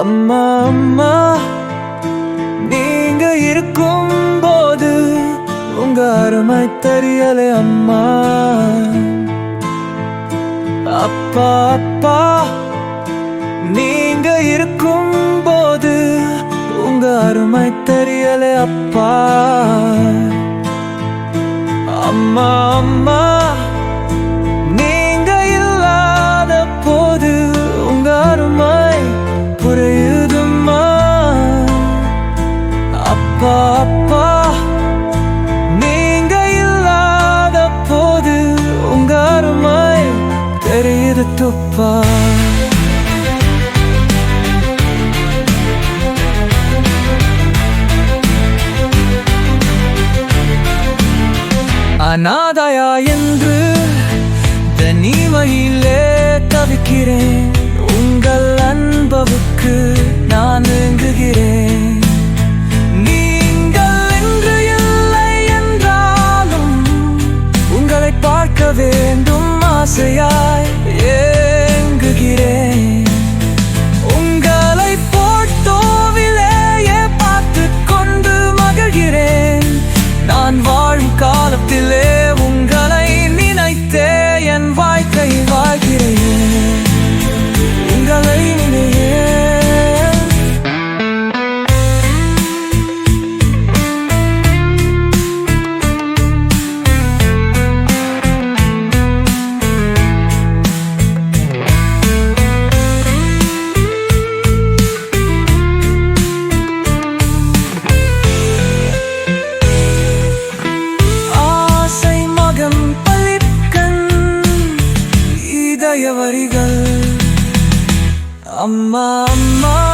அம்மா அம்மா நீங்க இருக்கும் போது உங்க அருமை தெரியலே அம்மா. அப்பா அப்பா நீங்க இருக்கும் போது உங்க அருமை தெரியலே அப்பா. அம்மா அம்மா செய்து துப்பா. அநாதயா என்று தனி வழியிலே தவிக்கிறேன். வரிகள். அம்மா அம்மா.